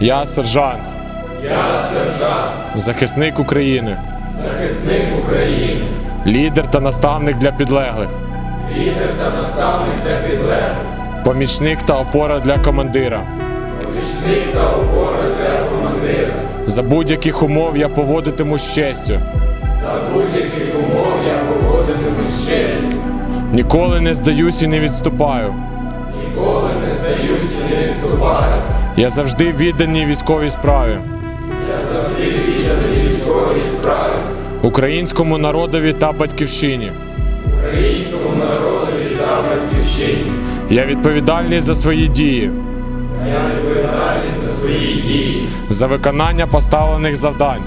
Я сержант, Я сержант, захисник України, захисник України, лідер та наставник для підлеглих, лідер та наставник для підлеглих, помічник та опора для командира. помічник та опора для командира. За будь-яких умов я поводитиму з честю. За будь-яких умов я поводитимусь з честю. Ніколи не здаюсь і не відступаю. Ніколи не здаюся і не відступаю. Я завжди відданий військовій справі, Я завжди відданий військовій справі, українському народові та батьківщині. українському народові та батьківщині. Я відповідальний за свої дії, Я відповідальний за свої дії, за виконання поставлених завдань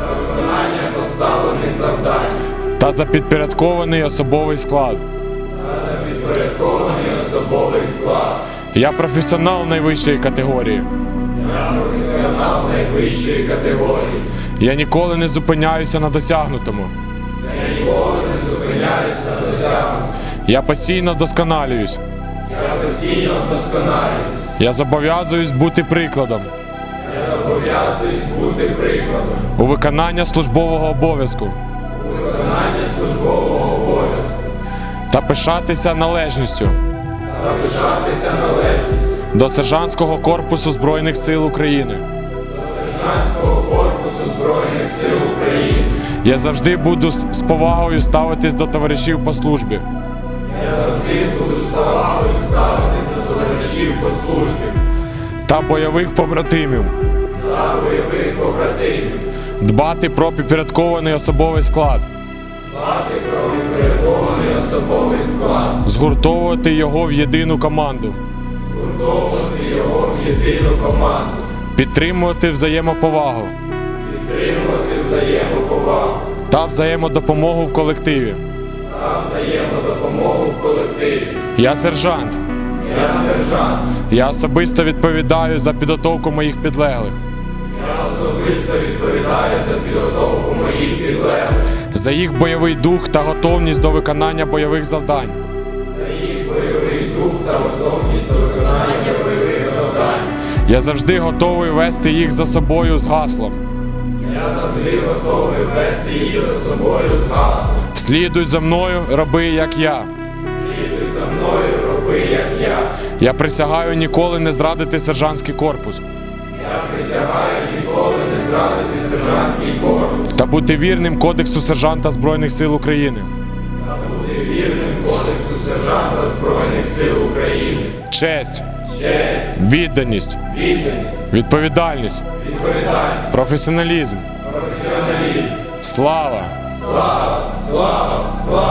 за виконання поставлених завдань та за підпорядкований особовий склад. та за підпорядкований особовий склад. Я професіонал найвищої категорії. Я професіонал найвищої категорії. Я ніколи не зупиняюся на досягнутому. Я ніколи не зупиняюся на досягнутому. Я постійно вдосконалююсь. Я постійно вдосконалююсь. Я зобов'язуюсь бути прикладом Я зобов'язуюсь бути прикладом у виконання службового обов'язку у виконанні службового обов'язку. Та пишатися належністю. Та пишатися належністю. До сержантського корпусу Збройних сил України. до сержантського корпусу Збройних сил України. Я завжди буду з повагою ставитись до товаришів по службі. Я завжди буду з повагою ставитися до товаришів по службі. Та бойових побратимів, дбати про підпорядкований особовий склад, дбати про підпорядкований особовий склад, згуртовувати його в єдину команду, згуртовувати його в єдину команду, підтримувати взаємоповагу підтримувати взаємоповагу та взаємодопомогу в колективі. та взаємодопомогу в колективі. Я сержант. Я сержант. Я особисто відповідаю за підготовку моїх підлеглих, особисто відповідаю за підготовку моїх підлеглих, за їх бойовий дух та готовність до виконання бойових завдань. за їх бойовий дух та готовність до виконання бойових завдань. Я завжди готовий вести їх за собою з гаслом. Я завжди готовий вести їх за собою з гаслом. Слідуй за мною, роби як я. Слідуй за мною, роби, як я. Я присягаю ніколи не зрадити сержантський корпус Я присягаю ніколи зрадити сержантський корпус та бути вірним кодексу сержанта Збройних сил України. та бути вірним кодексу сержанта Збройних сил України. Честь, Честь, відданість, відданість, відповідальність, відповідальність, професіоналізм, професіоналізм. слава Слава, слава, слава!